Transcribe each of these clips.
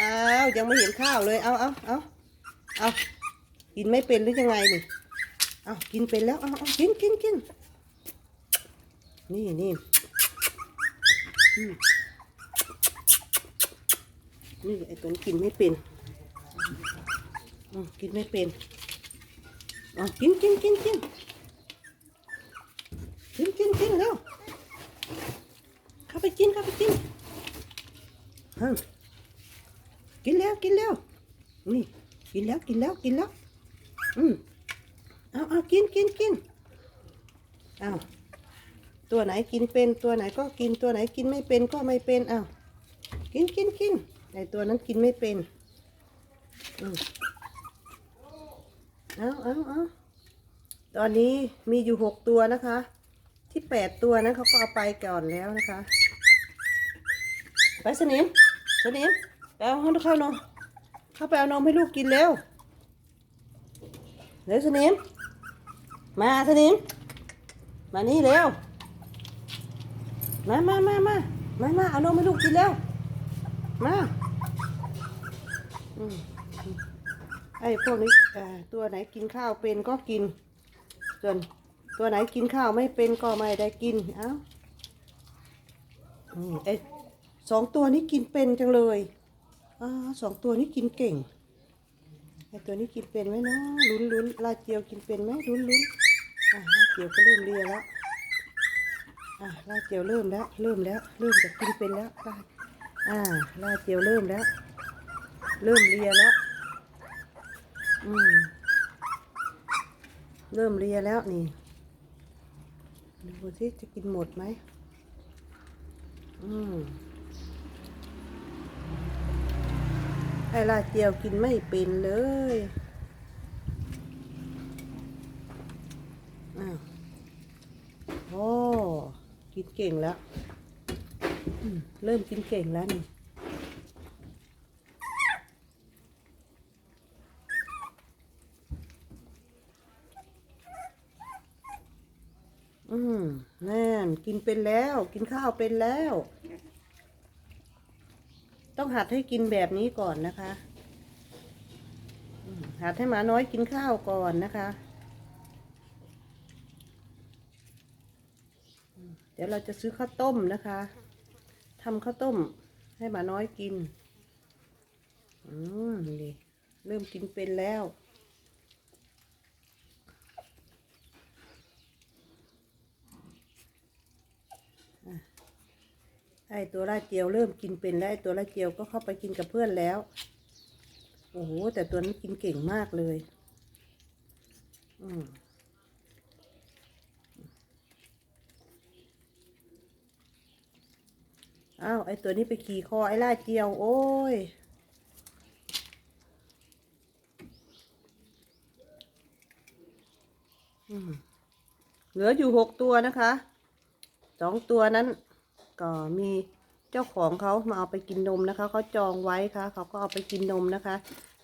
อ้าวยังไม่เห็นข้าวเลย เอาเอาเอาเอากินไม่เป็นหรือยังไงนี่ เอากินเป็นแล้ว เอาเอากินกินกินนี่นี่นี่ไอ้ตัวนี้กินไม่เป็นกินไม่เป็นเอากินกินกินกินกินกินกินแล้วเข้าไปกินเข้าไปกินฮะ กินแล้วกินแล้วนี่กินแล้วกินแล้วกินแล้วอืมเอาเอากินกินกินเอาตัวไหนกินเป็นตัวไหนก็กินตัวไหนกินไม่เป็นก็ไม่เป็นเอากินกินกินไอตัวนั้นกินไม่เป็นอืมเอาเอาเอาตอนนี้มีอยู่หกตัวนะคะ ที่แปดตัวนั้นเขาก็เอาไปก่อนแล้วนะคะ ไปสนิมสนิม ปเอาห้เข้านมเข้าไปเอานมให้ลูกกินเร็วเร็วสนิม มาสนิม มานี่เร็ว มามามามามามาเอานมให้ลูกกินเร็ว มาอืมไอ้พวกนี้ตัวไหนกินข้าวเป็นก็กิน ส่วนตัวไหนกินข้าวไม่เป็นก็ไม่ได้กิน เอ้าอืมไอ้สองตัวนี้กินเป็นจังเลย อสองตัวนี้กินเก่งไอตัวนี้กินเป็นไหมเนาะลุ้นลุ้นลาเจียวกินเป็นไหมลุ้นลุ้นอ่าลาเจียวก็เริ่มเรียแล้วอ่าลาเจียวเริ่มแล้ว เริ่มแล้ว เริ่มจะกินเป็นแล้วลาดอ่าลาเจียวเริ่มแล้ว เริ่มเรียแล้ว อืมเริ่มเรียแล้วนี่ดูสิจะกินหมดไหมอืม ไอ้ลาเจียวกินไม่เป็นเลยอ้าวโอ้กินเก่งแล้ว เริ่มกินเก่งแล้วนี่อืมแน่นกินเป็นแล้ว กินข้าวเป็นแล้ว ต้องหัดให้กินแบบนี้ก่อนนะคะหัดให้หมาน้อยกินข้าวก่อนนะคะ เดี๋ยวเราจะซื้อข้าวต้มนะคะทำข้าวต้มให้หมาน้อยกิน อืมนี่เริ่มกินเป็นแล้ว ไอตัวลาดเจียวเริ่มกินเป็นแล้วไอตัวลาดเจียวก็เข้าไปกินกับเพื่อนแล้ว โอ้โห แต่ตัวนี้กินเก่งมากเลย อืมอ้าวไอตัวนี้ไปขี่คอไอลาเจียว โอ้ย เหลืออยู่หกตัวนะคะ สองตัวนั้น ก็มีเจ้าของเขามาเอาไปกินนมนะคะเขาจองไว้ค่ะเขาก็เอาไปกินนมนะคะ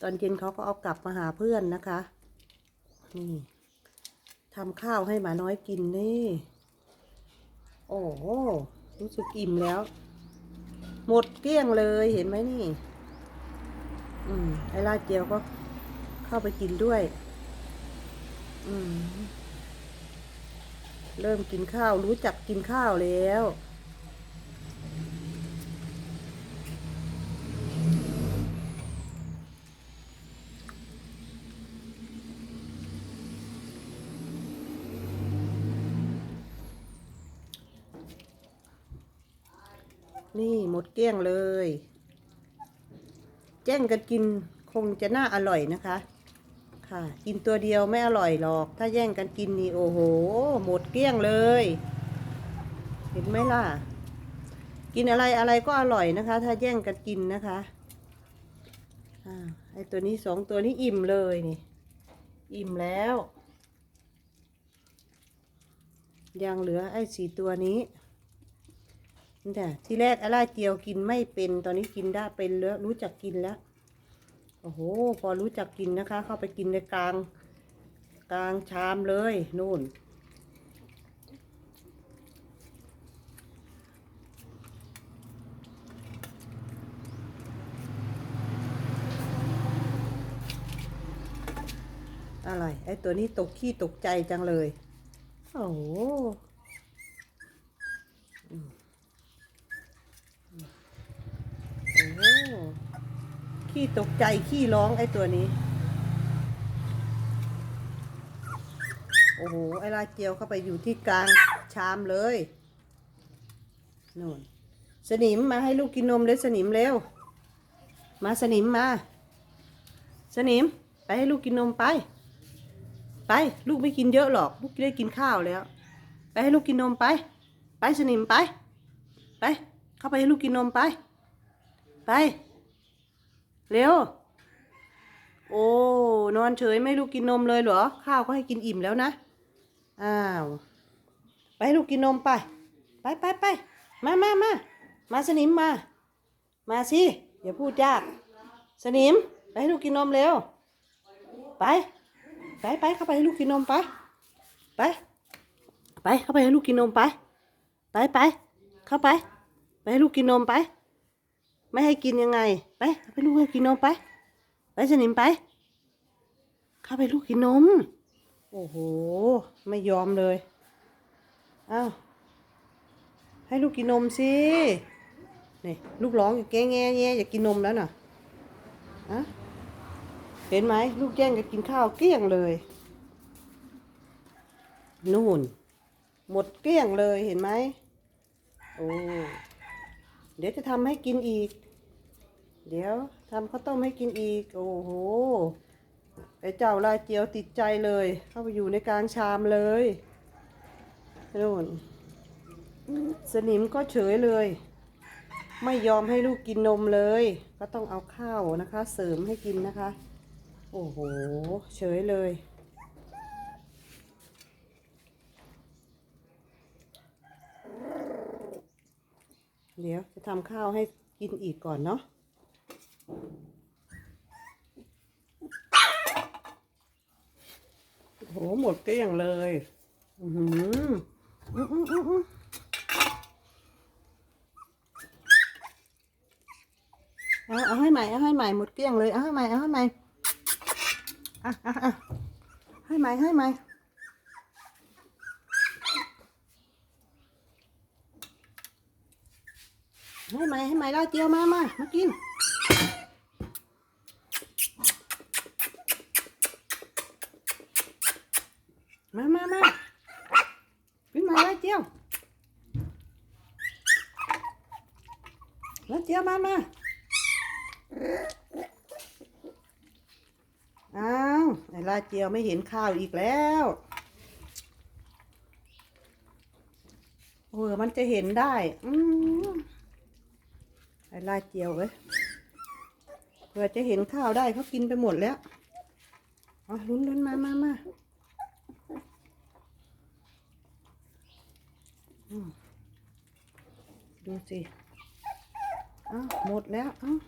ตอนเย็นเขาก็เอากลับมาหาเพื่อนนะคะนี่ทำข้าวให้หมาน้อยกินนี่ โอ้โหรู้สึกอิ่มแล้ว หมดเกลี้ยงเลยเห็นไหมนี่ อืมไอ้ลาเจียวก็เข้าไปกินด้วย อืมเริ่มกินข้าวรู้จักกินข้าวแล้ว นี่หมดเกลี้ยงเลย แจ้งกันกินคงจะน่าอร่อยนะคะ ค่ะ กินตัวเดียวไม่อร่อยหรอก ถ้าแย่งกันกินนี่โอ้โห หมดเกลี้ยงเลย เห็นไหมล่ะ กินอะไรอะไรก็อร่อยนะคะ ถ้าแย่งกันกินนะคะอ่าไออ้ตัวนี้สองตัวนี้อิ่มเลยนี่ อิ่มแล้ว ยังเหลือไอ้สี่ตัวนี้ นี่ที่แรกอะไรเจียวกินไม่เป็นตอนนี้กินได้เป็นแล้วรู้จักกินแล้ว โอ้โห พอรู้จักกินนะคะ เข้าไปกินในกลาง กลางชามเลยนู่นอะไรไอ้ตัวนี้ตกขี้ตกใจจังเลย โอ้โหอืมอืมโอ้โห ขี้ตกใจขี้ร้องไอ้ตัวนี้ โอ้โห ไอ้ลาเจียวเข้าไปอยู่ที่กลางชามเลยนู่นสนิมมาให้ลูกกินนมเลยสนิมเร็ว มาสนิมมา สนิมไปให้ลูกกินนมไป ไปลูกไม่กินเยอะหรอก ลูกได้กินข้าวแล้ว ไปให้ลูกกินนมไป ไปสนิมไป ไป เข้าไปให้ลูกกินนมไป ไป เร็ว โอ้ นอนเฉยไม่ลูกกินนมเลยเหรอ ข้าวก็ให้กินอิ่มแล้วนะ อ้าว ไปให้ลูกกินนมไป ไปไปไป มามามา มาสนิมมา มาสิ อย่าพูดยาก สนิม ไปให้ลูกกินนมเร็ว ไป ไปไปเข้าไปให้ลูกกินนมไป ไป ไปเข้าไปให้ลูกกินนมไป ไปไป เข้าไป ไปให้ลูกกินนมไป ไม่ให้กินยังไง ไปเอาไปลูกกินนมไป ไปสนิมไป เข้าไปลูกกินนม โอ้โห ไม่ยอมเลยอ้าวให้ลูกกินนมสินี่ลูกร้องอยู่แง่แง่แง่อยากกินนมแล้วน่ะอะเห็นไหมลูกแย่งกันกินข้าวเกลี้ยงเลย นู่น หมดเกลี้ยงเลยเห็นไหมโอ้เดี๋ยวจะทำให้กินอีก เดี๋ยวทำข้าวต้มให้กินอีก โอ้โหไอ้เจ้าลายเจียวติดใจเลย เข้าไปอยู่ในกลางชามเลยนู่นสนิมก็เฉยเลย ไม่ยอมให้ลูกกินนมเลย ก็ต้องเอาข้าวนะคะ เสริมให้กินนะคะ โอ้โห เฉยเลย เดี๋ยวจะทำข้าวให้กินอีกก่อนเนาะ โหหมดเกลี้ยงเลย อือหืออื้ออื้ออื้ออื้อเอาเอาให้ใหม่ เอาให้ใหม่ หมดเกลี้ยงเลย เอาให้ใหม่ เอาให้ใหม่อะอะอะให้ไหม่ ให้ไหม่ให้ไหมให้ไหมลาเจียวมามามากิน มามามากินมาลาเจียวลาเจียวมามาอ้าวไอ้ลาเจียวไม่เห็นข้าวอีกแล้วเออมันจะเห็นได้ อืมไอ้ลาเจียวเอ้ยเผื่อจะเห็นข้าวได้เขากินไปหมดแล้วอ๋อลุ้นลุ้นมามามาอืม ดูสิอ้าหมดแล้วอ้าว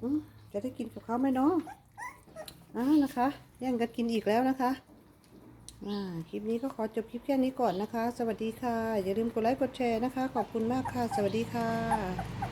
อืมจะได้กินกับเขาไหมเนาะอ้านะคะแย่งกันกินอีกแล้วนะคะอ่าคลิปนี้ก็ขอจบคลิปแค่นี้ก่อนนะคะ สวัสดีค่ะ อย่าลืมกดไลค์กดแชร์นะคะ ขอบคุณมากค่ะ สวัสดีค่ะ